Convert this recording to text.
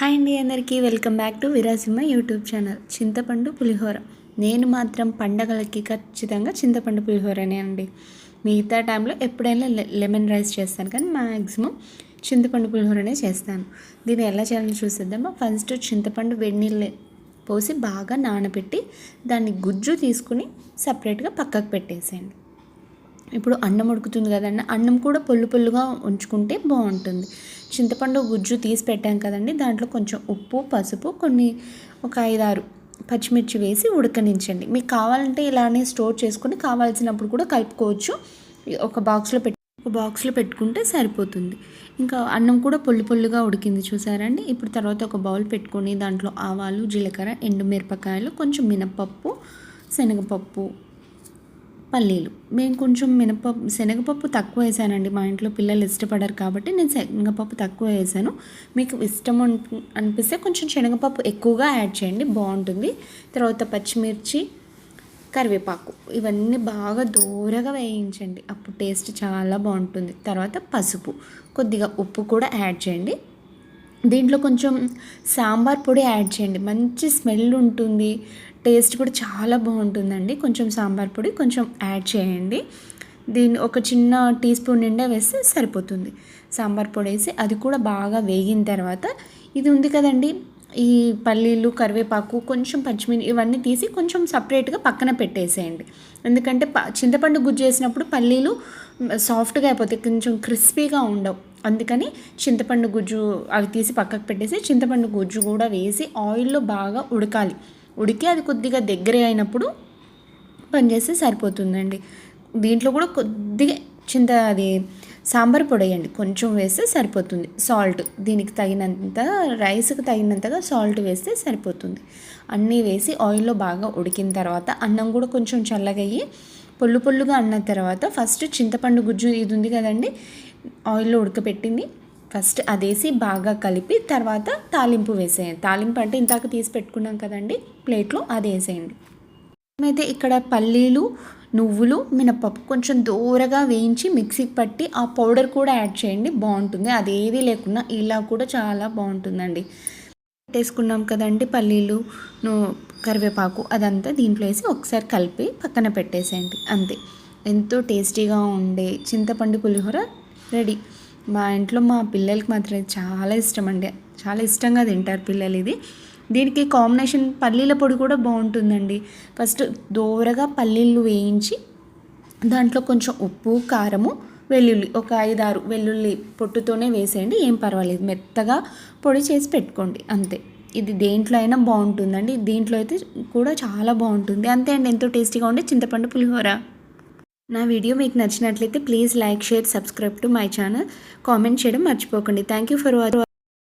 Hi అండి అందరికీ. Welcome back to Virasimha YouTube channel. చింతపండు పులిహోర. నేను మాత్రం పండగలకి ఖచ్చితంగా చింతపండు పులిహోరనే అండి. మిగతా టైంలో ఎప్పుడైనా లె- లెమన్ రైస్ చేస్తాను కానీ మ్యాక్సిమం చింతపండు పులిహోరనే చేస్తాను. దీన్ని ఎలా చేయాలని చూసేద్దామా? ఫస్ట్ చింతపండు వెన్నీళ్ళు పోసి బాగా నానబెట్టి దాన్ని గుజ్జు తీసుకుని సపరేట్గా పక్కకు పెట్టేసేయండి. ఇప్పుడు అన్నం ఉడుకుతుంది కదండి అన్నం కూడా పొల్లు పొల్లుగా ఉంచుకుంటే బాగుంటుంది. చింతపండు గుజ్జు తీసి పెట్టాం కదండి దాంట్లో కొంచెం ఉప్పు పసుపు కొన్ని ఒక ఐదారు పచ్చిమిర్చి వేసి ఉడకనించండి. మీకు కావాలంటే ఇలానే స్టోర్ చేసుకొని కావాల్సినప్పుడు కూడా కలుపుకోవచ్చు. ఒక బాక్స్లో పెట్టి ఒక బాక్స్లో పెట్టుకుంటే సరిపోతుంది. ఇంకా అన్నం కూడా పొల్లు పొల్లుగా ఉడికింది చూసారండి. ఇప్పుడు తర్వాత ఒక బౌల్ పెట్టుకొని దాంట్లో ఆవాలు జీలకర్ర ఎండుమిరపకాయలు కొంచెం మినపప్పు శనగపప్పు పల్లీలు. మేము కొంచెం మినపప్పు శనగపప్పు తక్కువ వేసానండి. మా ఇంట్లో పిల్లలు ఇష్టపడరు కాబట్టి నేను శనగపప్పు తక్కువ వేసాను. మీకు ఇష్టం అనిపిస్తే కొంచెం శనగపప్పు ఎక్కువగా యాడ్ చేయండి. బాగుంటుంది. తర్వాత పచ్చిమిర్చి కరివేపాకు ఇవన్నీ బాగా దూరగా వేయించండి. అప్పుడు టేస్ట్ చాలా బాగుంటుంది. తర్వాత పసుపు కొద్దిగా ఉప్పు కూడా యాడ్ చేయండి. దీంట్లో కొంచెం సాంబార్ పొడి యాడ్ చేయండి. మంచి స్మెల్ ఉంటుంది. టేస్ట్ కూడా చాలా బాగుంటుందండి. కొంచెం సాంబార్ పొడి కొంచెం యాడ్ చేయండి. దీన్ని ఒక చిన్న టీ స్పూన్ నిండా వేస్తే సరిపోతుంది. సాంబార్ పొడి వేసి అది కూడా బాగా వేగిన తర్వాత ఇది ఉంది కదండి. ఈ పల్లీలు కరివేపాకు కొంచెం పచ్చిమిర్చి ఇవన్నీ తీసి కొంచెం సపరేట్గా పక్కన పెట్టేసేయండి. ఎందుకంటే ప చింతపండు గుజ్జు చేసినప్పుడు పల్లీలు సాఫ్ట్గా అయిపోతాయి. కొంచెం క్రిస్పీగా ఉండవు. అందుకని చింతపండు గుజ్జు అవి తీసి పక్కకు పెట్టేసి చింతపండు గుజ్జు కూడా వేసి ఆయిల్లో బాగా ఉడకాలి. ఉడికి అది కొద్దిగా దగ్గర అయినప్పుడు పనిచేస్తే సరిపోతుందండి. దీంట్లో కూడా కొద్దిగా చింత అది సాంబార్ పొడి వేయండి. కొంచెం వేస్తే సరిపోతుంది. సాల్ట్ దీనికి తగినంత రైస్కి తగినంతగా సాల్ట్ వేస్తే సరిపోతుంది. అన్నీ వేసి ఆయిల్లో బాగా ఉడికిన తర్వాత అన్నం కూడా కొంచెం చల్లగయ్యి పొల్లు పొల్లుగా అన్న తర్వాత ఫస్ట్ చింతపండు గుజ్జు ఇది ఉంది కదండి ఆయిల్లో ఉడకపెట్టింది ఫస్ట్ అదేసి బాగా కలిపి తర్వాత తాలింపు వేసేయండి. తాలింపు అంటే ఇంతాక తీసి పెట్టుకున్నాం కదండి ప్లేట్లో అది వేసేయండి. మేమైతే ఇక్కడ పల్లీలు నువ్వులు మినపప్పు కొంచెం దూరగా వేయించి మిక్సీకి పట్టి ఆ పౌడర్ కూడా యాడ్ చేయండి బాగుంటుంది. అది ఏది లేకున్నా ఇలా కూడా చాలా బాగుంటుందండి. పెట్టేసుకున్నాం కదండి పల్లీలు కరివేపాకు అదంతా దీంట్లో వేసి ఒకసారి కలిపి పక్కన పెట్టేసేయండి. అంతే. ఎంతో టేస్టీగా ఉండే చింతపండు పులిహోర రెడీ. మా ఇంట్లో మా పిల్లలకి మాత్రం చాలా ఇష్టం అండి. చాలా ఇష్టంగా తింటారు పిల్లలు ఇది. దీనికి కాంబినేషన్ పల్లీల పొడి కూడా బాగుంటుందండి. ఫస్ట్ దూరగా పల్లీలు వేయించి దాంట్లో కొంచెం ఉప్పు కారము వెల్లుల్లి ఒక ఐదారు వెల్లుల్లి పొట్టుతోనే వేసేయండి. ఏం పర్వాలేదు. మెత్తగా పొడి చేసి పెట్టుకోండి. అంతే. ఇది దేంట్లో అయినా బాగుంటుందండి. దీంట్లో అయితే కూడా చాలా బాగుంటుంది. అంతే అండి. ఎంతో టేస్టీగా ఉండే చింతపండు పులిహోర. నా వీడియో మీకు నచ్చినట్లయితే please like share subscribe to my channel. Comment చేయడం మర్చిపోకండి. Thank you for watching